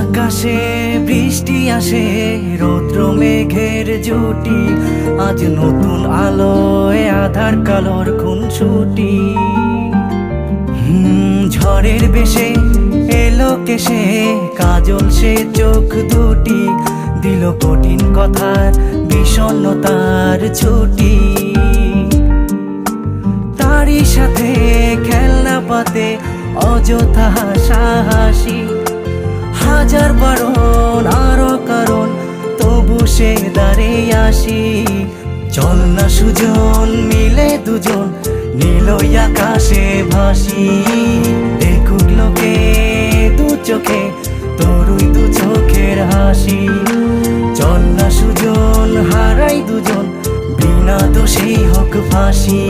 আকাশে বৃষ্টি আসে রৌদ্র মেঘের জুটি। আজ নতুন আলোয় আধার কালোর খুনছুটি হুম, ঝড়ের বেশে এলো কেসে কাজল সে চোখ দুটি। দিল কঠিন কথার বিষণ্ণতার ছুটি। তারই সাথে খেলনা পাতে অযথা সাহসী তবু সে দাঁড়িয়ে আসি। চল না সুজন, মিলে দুজন নীলই আকাশে ভাসি। দেখুক লোকে দু চোখে তরুই দু চোখের হাসি। চল না সুজন, হারাই দুজন, বিনা দোষেই হোক ফাঁসি।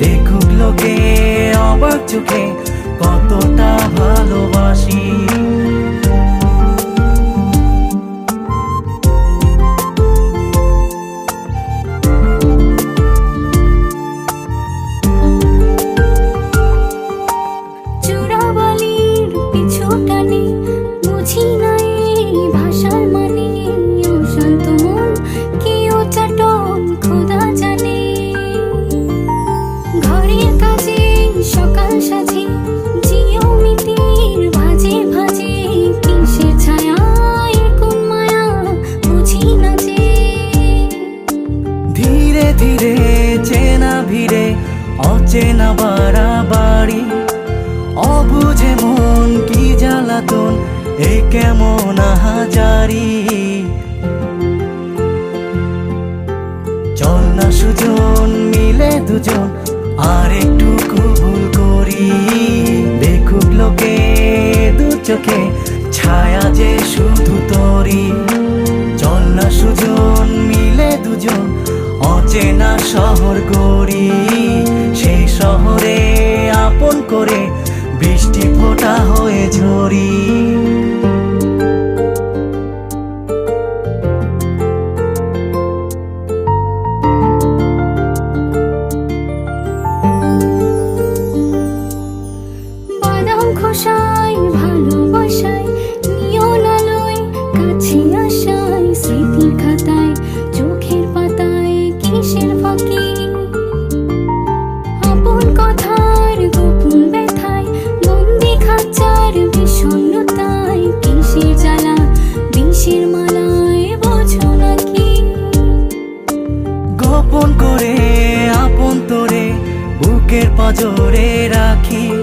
দেখুক লোকে অবাক চোখে কতটা ভালোবাসি। ভাষার মানে অশান্ত মন কেউ চাটন খোদা জানে। ঘরের কাজে, সকাল সাজে জিওমিতির ভাজে ভাজে, কিসের ছায়া কোন মায়া বুঝি না ধীরে ধীরে চেনা ভিড়ে, অচেনা বাড়াবাড়ি, অবুঝে মন কি জ্বালাতন, এ কেমন আহাজারি চল না সুজন মিলে দুজন, আর একটু কবুল করি। দেখুক লোকে দু চোখে, ছায়া যে শুধু তোরি। চল না সুজন মিলে দুজন, অচেনা শহর গড়ি। সেই শহরে আপন করে চোখের পাতায়, কিসের আপন কথার গোপন খাঁচার বিষণ্ণতায়, কিসের জ্বালা, বিষের মালায় বোঝো গোপন করে, আপন তোরে, বুকের পাজরে রাখি।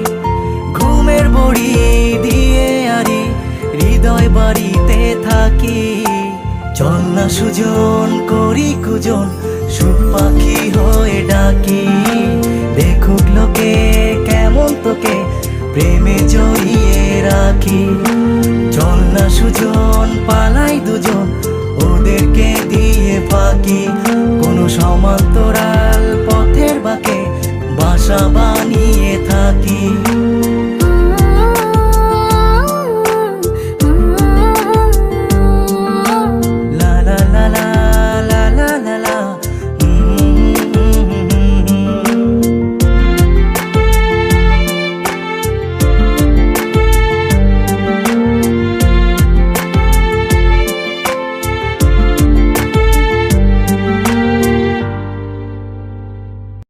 ঘুমের বড়ি দিয়ে আরি হৃদয় বাড়িতে থাকি। চল না সুজন করি কুজন সুখ